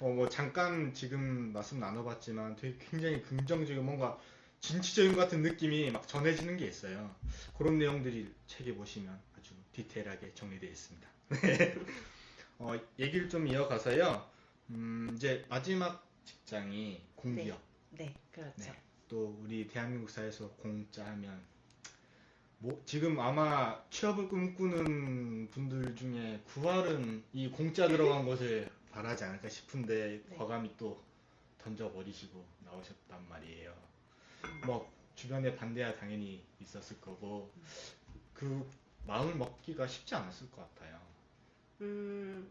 어, 뭐 잠깐 지금 말씀 나눠봤지만 되게 굉장히 긍정적이고 뭔가 진취적인 것 같은 느낌이 막 전해지는 게 있어요. 그런 내용들이 책에 보시면 아주 디테일하게 정리되어 있습니다. 어, 얘기를 좀 이어가서요. 음, 이제 마지막 직장이 공기업. 네, 그렇죠. 네. 또 우리 대한민국 사회에서 공짜 하면 뭐 지금 아마 취업을 꿈꾸는 분들 중에 9할은 이 공짜 들어간 것을 바라지 않을까 싶은데 네. 과감히 또 던져버리시고 나오셨단 말이에요. 뭐 주변에 반대가 당연히 있었을 거고 그 마음을 먹기가 쉽지 않았을 것 같아요. 음,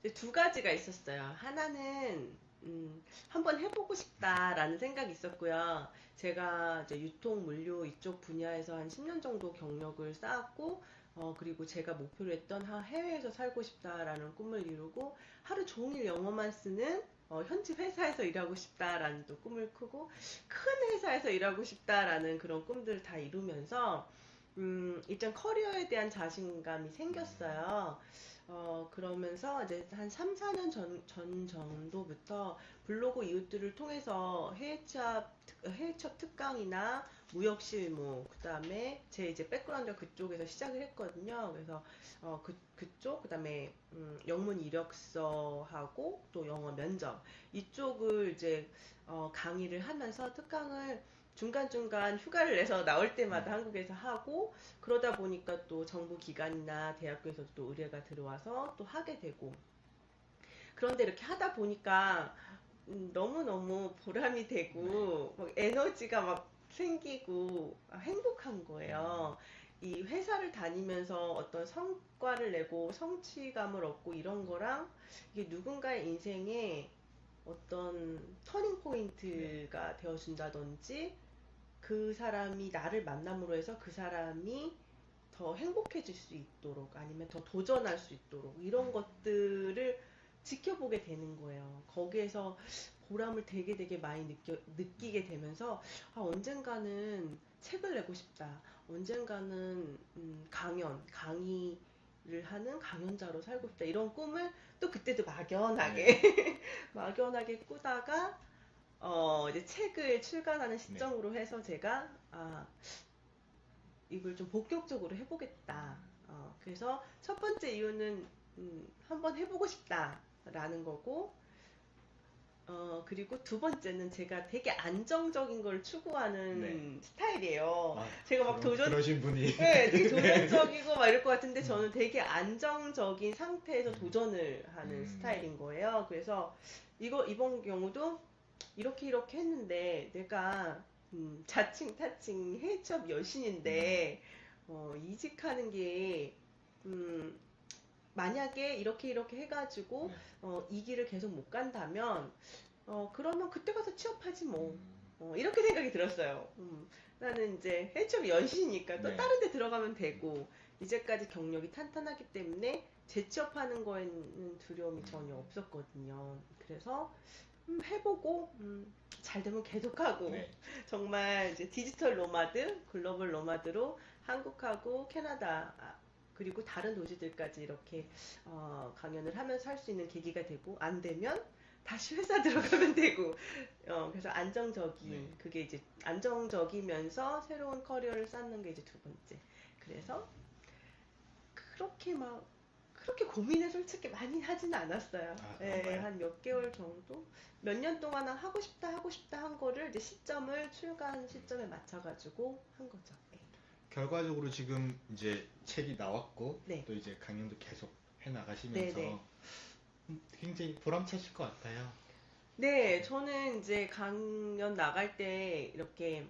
이제 두 가지가 있었어요. 하나는 음, 한번 해보고 싶다라는 생각이 있었고요. 제가 이제 유통 물류 이쪽 분야에서 한 10년 정도 경력을 쌓았고, 어, 그리고 제가 목표로 했던 하- 해외에서 살고 싶다라는 꿈을 이루고, 하루 종일 영어만 쓰는 어, 현지 회사에서 일하고 싶다라는 또 꿈을 크고, 큰 회사에서 일하고 싶다라는 그런 꿈들을 다 이루면서, 음, 일단 커리어에 대한 자신감이 생겼어요. 어, 그러면서 이제 한 3, 4년 전, 전 정도부터 블로그 이웃들을 통해서 해외 취업, 특- 해외 취업 특강이나 무역 실무, 그 다음에 제 이제 백그라운드가 그쪽에서 시작을 했거든요. 그래서 어, 그, 그쪽, 그 다음에 음, 영문 이력서하고 또 영어 면접 이쪽을 이제 어, 강의를 하면서 특강을 중간중간 휴가를 내서 나올 때마다 한국에서 하고 그러다 보니까 또 정부 기관이나 대학교에서 또 의뢰가 들어와서 또 하게 되고. 그런데 이렇게 하다 보니까 음, 너무너무 보람이 되고 막 에너지가 막 생기고 아, 행복한 거예요. 이 회사를 다니면서 어떤 성과를 내고 성취감을 얻고 이런 거랑 이게 누군가의 인생에 어떤 터닝 포인트가 되어준다든지 그 사람이 나를 만남으로 해서 그 사람이 더 행복해질 수 있도록 아니면 더 도전할 수 있도록 이런 것들을 지켜보게 되는 거예요. 거기에서 보람을 되게 되게 많이 느껴, 느끼게 되면서 아, 언젠가는 책을 내고 싶다. 언젠가는 음, 강연, 강의 를 하는 강연자로 살고 싶다. 이런 꿈을 또 그때도 막연하게 막연하게 꾸다가 어, 이제 책을 출간하는 시점으로 해서 제가 아, 이걸 좀 본격적으로 해보겠다. 어, 그래서 첫 번째 이유는 음, 한번 해보고 싶다라는 거고, 어, 그리고 두 번째는 제가 되게 안정적인 걸 추구하는 네. 스타일이에요. 아, 제가 막 그러- 도전, 그러신 분이 네, 되게 도전적이고 막 이럴 것 같은데 저는 되게 안정적인 상태에서 도전을 하는 음. 스타일인 거예요. 그래서 이거 이번 경우도 이렇게 이렇게 했는데 내가 음, 자칭 타칭 해외취업 여신인데 어, 이직하는 게 음, 만약에 이렇게 이렇게 해가지고 네. 어, 이 길을 계속 못 간다면 어, 그러면 그때 가서 취업하지 뭐. 음, 어, 이렇게 생각이 들었어요. 음, 나는 이제 해외취업 연시니까 또 네. 다른 데 들어가면 되고 이제까지 경력이 탄탄하기 때문에 재취업하는 거에는 두려움이 전혀 없었거든요. 그래서 음, 해보고 음, 잘 되면 계속하고 네. 정말 이제 디지털 노마드, 글로벌 노마드로 한국하고 캐나다 아, 그리고 다른 도시들까지 이렇게 어, 강연을 하면서 할 수 있는 계기가 되고 안 되면 다시 회사 들어가면 되고 어, 그래서 안정적인 네. 그게 이제 안정적이면서 새로운 커리어를 쌓는 게 이제 두 번째 그래서 그렇게 막 그렇게 고민을 솔직히 많이 하진 않았어요. 아, 예, 그런가요? 한몇 개월 정도 몇 년 동안 하고 싶다 하고 싶다 한 거를 이제 시점을 출간 시점에 맞춰가지고 한 거죠. 예. 결과적으로 지금 이제 책이 나왔고 네. 또 이제 강연도 계속 해 나가시면서 네, 네. 굉장히 보람차실 것 같아요. 네, 저는 이제 강연 나갈 때 이렇게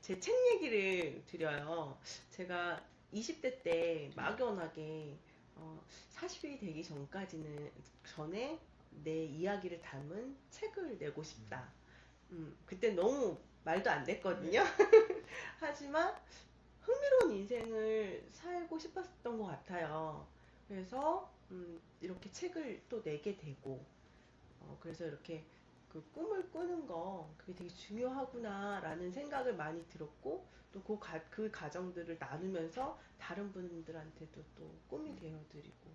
제 책 얘기를 드려요. 제가 20대 때 막연하게 어, 40이 되기 전까지는 전에 내 이야기를 담은 책을 내고 싶다. 음, 그때 너무 말도 안 됐거든요. 하지만 흥미로운 인생을 살고 싶었던 것 같아요. 그래서 음, 이렇게 책을 또 내게 되고 어, 그래서 이렇게 그 꿈을 꾸는 거 그게 되게 중요하구나라는 생각을 많이 들었고 또그 그 과정들을 나누면서 다른 분들한테도 또 꿈이 되어드리고